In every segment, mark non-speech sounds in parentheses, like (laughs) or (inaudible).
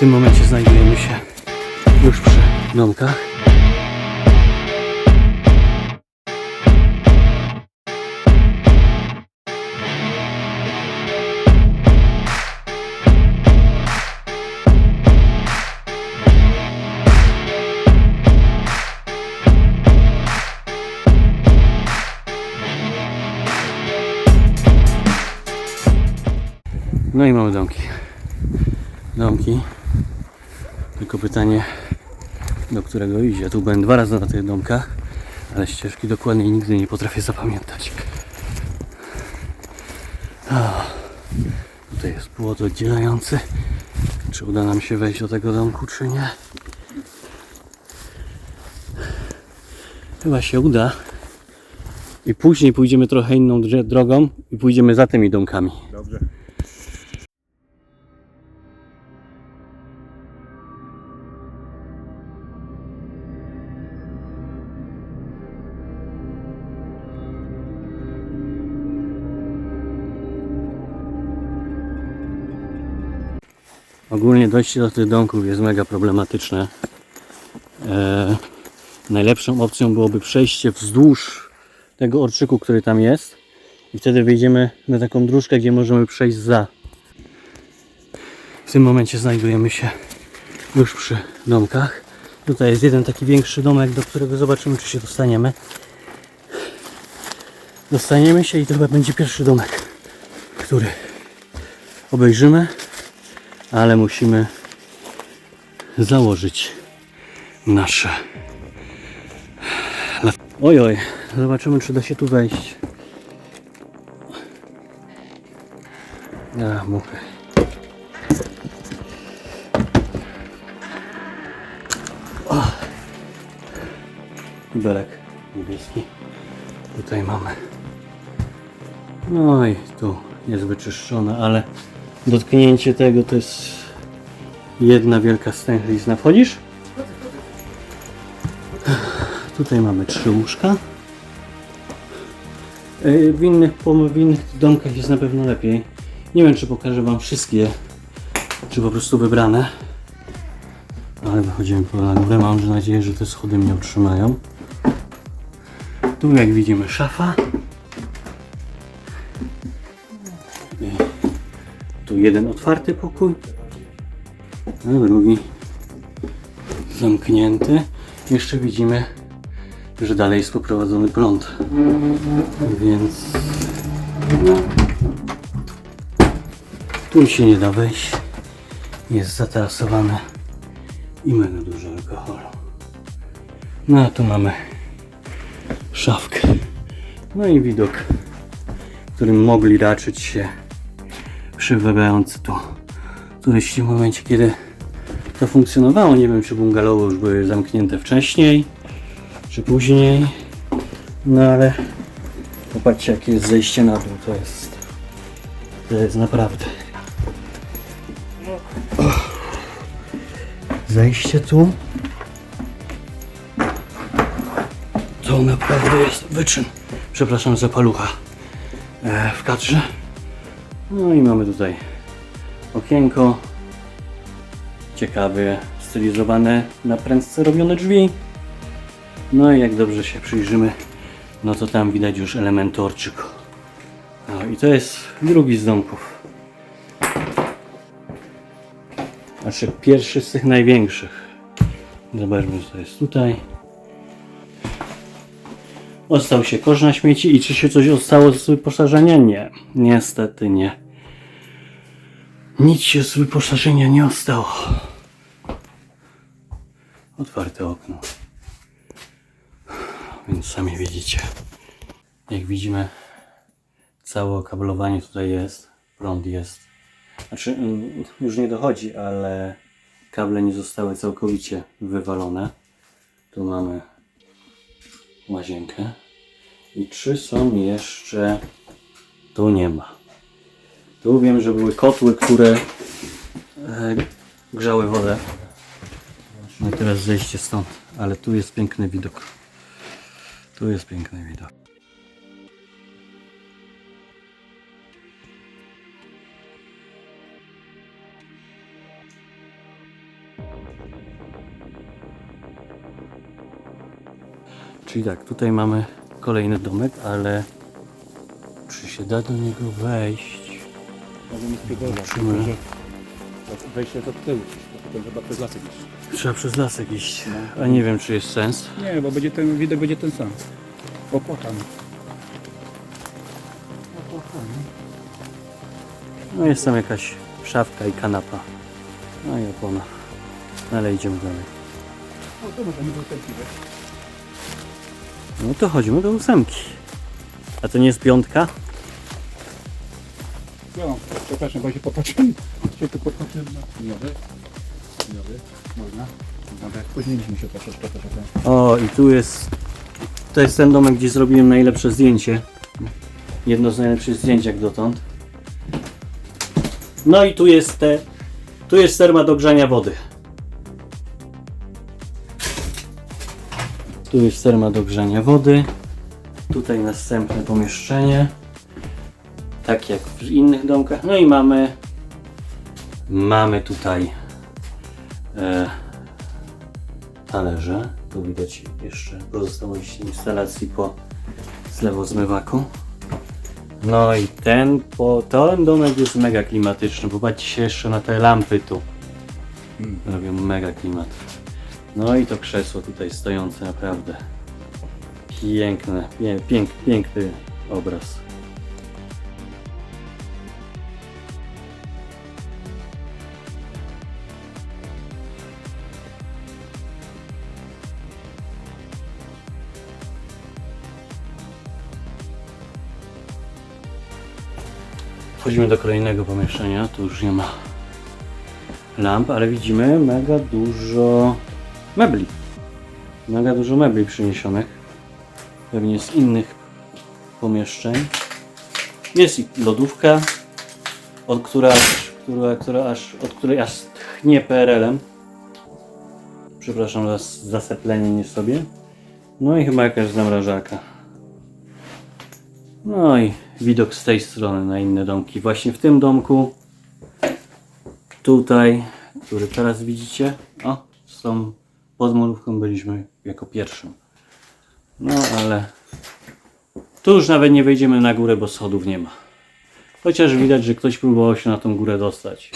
tym momencie znajdujemy się już przy domkach. No i mamy domki. Domki. Tylko pytanie, do którego idzie. Tu byłem dwa razy na tych domkach, ale ścieżki dokładnie nigdy nie potrafię zapamiętać. O, tutaj jest płot oddzielający. Czy uda nam się wejść do tego domku, czy nie? Chyba się uda. I później pójdziemy trochę inną drogą i pójdziemy za tymi domkami. Dobrze. Ogólnie dojście do tych domków jest mega problematyczne. E, najlepszą opcją byłoby przejście wzdłuż tego orczyku, który tam jest i wtedy wyjdziemy na taką dróżkę, gdzie możemy przejść za. W tym momencie znajdujemy się już przy domkach. Tutaj jest jeden taki większy domek, do którego zobaczymy, czy się dostaniemy. Dostaniemy się i to chyba będzie pierwszy domek, który obejrzymy ale musimy założyć nasze. Oj, oj, zobaczymy, czy da się tu wejść. A, muchy. O. Belek niebieski. Tutaj mamy. No i tu jest wyczyszczone, ale dotknięcie tego to jest jedna wielka stęchlizna. Wchodzisz? Tutaj mamy trzy łóżka. Yy, W innych, w innych domkach jest na pewno lepiej. Nie wiem, czy pokażę Wam wszystkie, czy po prostu wybrane. Ale wychodzimy po górę. Mam nadzieję, że te schody mnie utrzymają. Tu jak widzimy szafa. Tu jeden otwarty pokój, a drugi zamknięty. Jeszcze widzimy, że dalej jest poprowadzony prąd. Więc tu się nie da wejść. Jest zatarasowane i mega dużo alkoholu. No a tu mamy szafkę. No i widok, którym mogli raczyć się przybywający tu turyści w momencie, kiedy to funkcjonowało. Nie wiem, czy bungalowy już były zamknięte wcześniej, czy później. No ale popatrzcie, jakie jest zejście na dół. To jest, to jest naprawdę. Zejście tu. To naprawdę jest wyczyn. Przepraszam za palucha e, w kadrze. No i mamy tutaj okienko. Ciekawe, stylizowane na prędce robione drzwi. No i jak dobrze się przyjrzymy, no to tam widać już elementy orczyku. No i to jest drugi z domków. Znaczy pierwszy z tych największych. Zobaczmy co jest tutaj. Ostał się kosz na śmieci i czy się coś ostało z wyposażenia? Nie. Niestety nie. Nic się z wyposażenia nie ostało. Otwarte okno. Więc sami widzicie. Jak widzimy, całe okablowanie tutaj jest. Prąd jest. Znaczy, mm, już nie dochodzi, ale kable nie zostały całkowicie wywalone. Tu mamy łazienkę. I czy są jeszcze... Tu nie ma. Tu wiem, że były kotły, które e, grzały wodę. No i teraz zejście stąd. Ale tu jest piękny widok. Tu jest piękny widok. Czyli tak, tutaj mamy kolejny domek, ale czy się da do niego wejść? Zobaczymy. wejście to tyłu, potem chyba przez lasek iść. Trzeba przez lasek iść, a nie wiem czy jest sens. Nie, bo będzie ten widok będzie ten sam. Opłakany. No jest tam jakaś szafka i kanapa. No i opona. No Ale idziemy dalej. O, to możemy do tempi wejść. No to chodzimy do ósemki. A to nie jest piątka? No, przepraszam, bo się popatrzymy. Się tu popatrzymy na... Dzień dobry. Dzień dobry. Można? Dobra, spóźniliśmy się troszeczkę. troszeczkę. O, i tu jest. To jest ten domek, gdzie zrobiłem najlepsze zdjęcie. Jedno z najlepszych zdjęć jak dotąd. No i tu jest te. Tu jest terma do grzania wody. Tu jest terma do grzania wody. Tutaj następne pomieszczenie. Tak jak w innych domkach. No i mamy. Mamy tutaj. E, talerze. Tu widać jeszcze pozostałości instalacji po zlewozmywaku. No i ten, po, ten domek jest mega klimatyczny. Popatrzcie się jeszcze na te lampy tu. Mm. Robią mega klimat. No i to krzesło tutaj stojące naprawdę piękne, pię, pięk, piękny obraz. Wchodzimy do kolejnego pomieszczenia. Tu już nie ma lamp, ale widzimy mega dużo mebli. Mega dużo mebli przyniesionych. Pewnie z innych pomieszczeń. Jest i lodówka, od która, która, która aż, od której aż tchnie PRL-em. Przepraszam za zaseplenie sobie. No i chyba jakaś zamrażarka. No i widok z tej strony na inne domki. Właśnie w tym domku, tutaj, który teraz widzicie, o, z tą podmurówką byliśmy jako pierwszym. No ale tu już nawet nie wejdziemy na górę, bo schodów nie ma. Chociaż widać, że ktoś próbował się na tą górę dostać.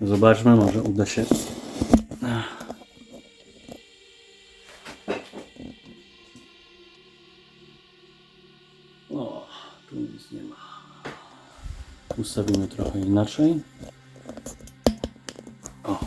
Zobaczmy, może uda się. Tu nic nie ma. Ustawimy trochę inaczej. O.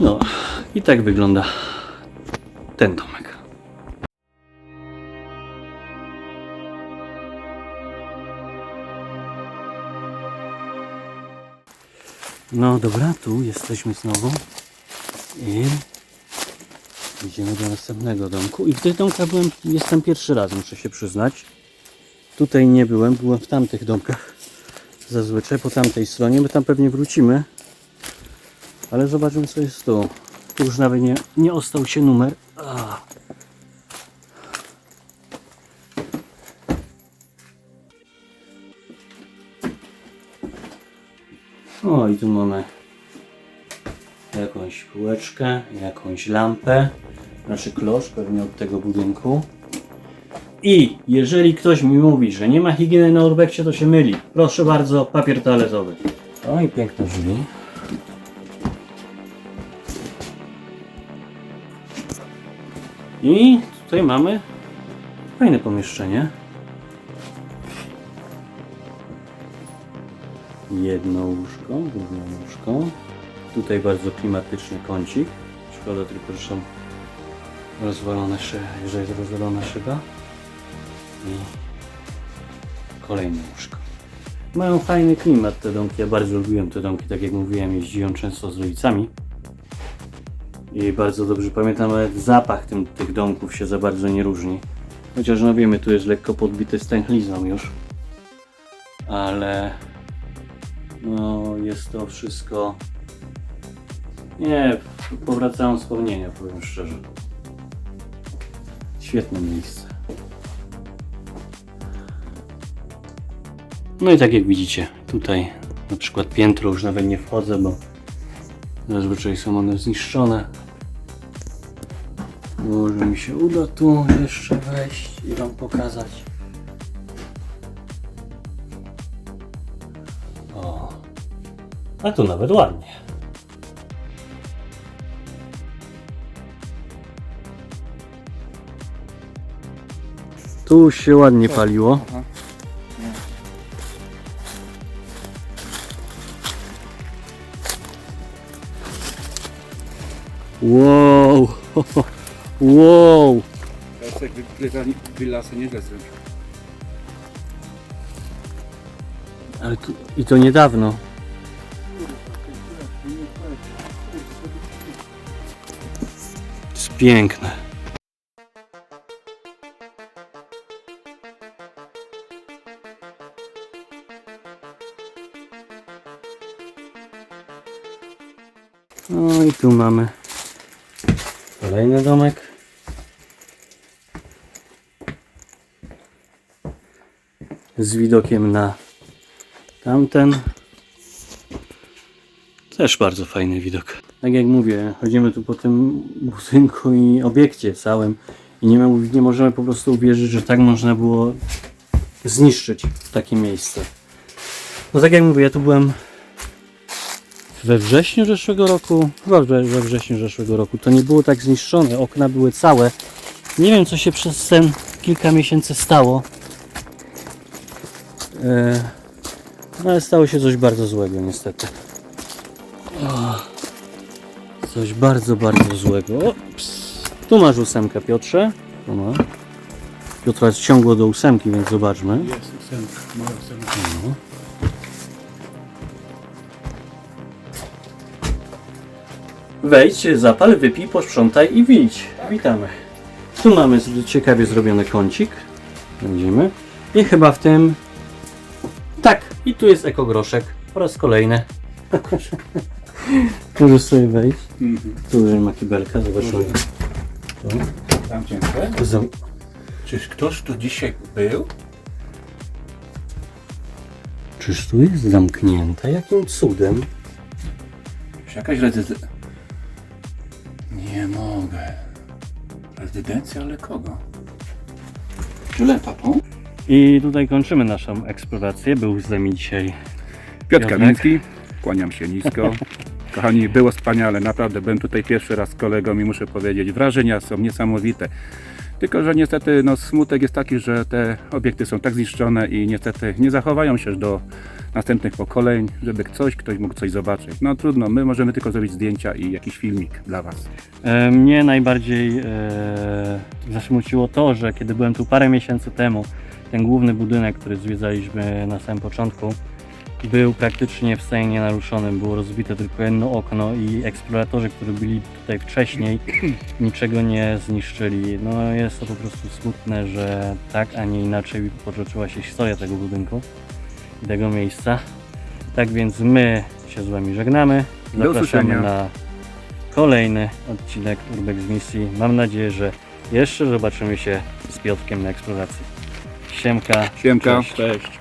No, i tak wygląda ten domek. No dobra, tu jesteśmy znowu i idziemy do następnego domku. I w tych domkach byłem, jestem pierwszy raz, muszę się przyznać. Tutaj nie byłem, byłem w tamtych domkach zazwyczaj po tamtej stronie. My tam pewnie wrócimy, ale zobaczymy co jest tu. Tu już nawet nie, nie ostał się numer. O i tu mamy jakąś półeczkę, jakąś lampę, znaczy klosz pewnie od tego budynku. I jeżeli ktoś mi mówi, że nie ma higieny na urbekcie, to się myli. Proszę bardzo, papier toaletowy. O i piękne drzwi. I tutaj mamy fajne pomieszczenie. Jedno łóżko, główne łóżko. Tutaj bardzo klimatyczny kącik. Szkoda tylko, że są rozwalone szy, że jest rozwalona szyba. I kolejne łóżko. Mają fajny klimat te domki. Ja bardzo lubiłem te domki, tak jak mówiłem, jeździłem często z rodzicami. I bardzo dobrze pamiętam, nawet zapach tym, tych domków się za bardzo nie różni. Chociaż no wiemy, tu jest lekko podbity stęchlizną już. Ale no jest to wszystko... Nie, powracają wspomnienia, powiem szczerze. Świetne miejsce. No i tak jak widzicie, tutaj na przykład piętro już nawet nie wchodzę, bo zazwyczaj są one zniszczone. Może mi się uda tu jeszcze wejść i Wam pokazać. A tu nawet ładnie. Tu się ładnie paliło. Wow! (laughs) Wow! Jacek Willasy nieźle zrobił. Ale tu, I to niedawno. Piękne. No i tu mamy kolejny domek. Z widokiem na tamten. Też bardzo fajny widok. Tak jak mówię, chodzimy tu po tym budynku i obiekcie całym i nie, nie możemy po prostu uwierzyć, że tak można było zniszczyć takie miejsce. No tak jak mówię, ja tu byłem we wrześniu zeszłego roku, chyba we, we wrześniu zeszłego roku. To nie było tak zniszczone, okna były całe. Nie wiem co się przez ten kilka miesięcy stało. E, no ale stało się coś bardzo złego niestety. O, coś bardzo, bardzo złego. O, ps. Tu masz ósemkę Piotrze. Tu ma. Piotra jest ciągło do ósemki, więc zobaczmy. Jest ósemka. No. Wejdź, zapal, wypij, posprzątaj i wyjdź. Witamy. Tu mamy ciekawie zrobiony kącik. Widzimy. I chyba w tym... Tak, i tu jest ekogroszek. Po raz kolejny. Możesz sobie wejść. Mhm. Tu już ma kibelka, zobaczymy. Tu. Zamknięte. Zam- Czyż ktoś tu dzisiaj był? Czyż tu jest zamknięte? Jakim cudem? Czy jakaś rezydencja? Nie mogę. Rezydencja, ale kogo? Źle, papu? I tutaj kończymy naszą eksplorację. Był z nami dzisiaj Piotr Piotrek. Kamiński, kłaniam się nisko. (laughs) Kochani, było wspaniale, naprawdę byłem tutaj pierwszy raz z kolegą i muszę powiedzieć, wrażenia są niesamowite. Tylko, że niestety no, smutek jest taki, że te obiekty są tak zniszczone i niestety nie zachowają się do następnych pokoleń, żeby coś, ktoś mógł coś zobaczyć. No trudno, my możemy tylko zrobić zdjęcia i jakiś filmik dla Was. E, Mnie najbardziej e, zasmuciło to, że kiedy byłem tu parę miesięcy temu, ten główny budynek, który zwiedzaliśmy na samym początku, był praktycznie w stanie nienaruszonym. Było rozbite tylko jedno okno i eksploratorzy, którzy byli tutaj wcześniej, (clears throat) niczego nie zniszczyli. No jest to po prostu smutne, że tak, a nie inaczej potoczyła się historia tego budynku i tego miejsca. Tak więc my się z Wami żegnamy. Zapraszamy na kolejny odcinek Urbex z misji. Mam nadzieję, że jeszcze zobaczymy się z Piotrkiem na eksploracji. Siemka. Siemka. Cześć. Cześć.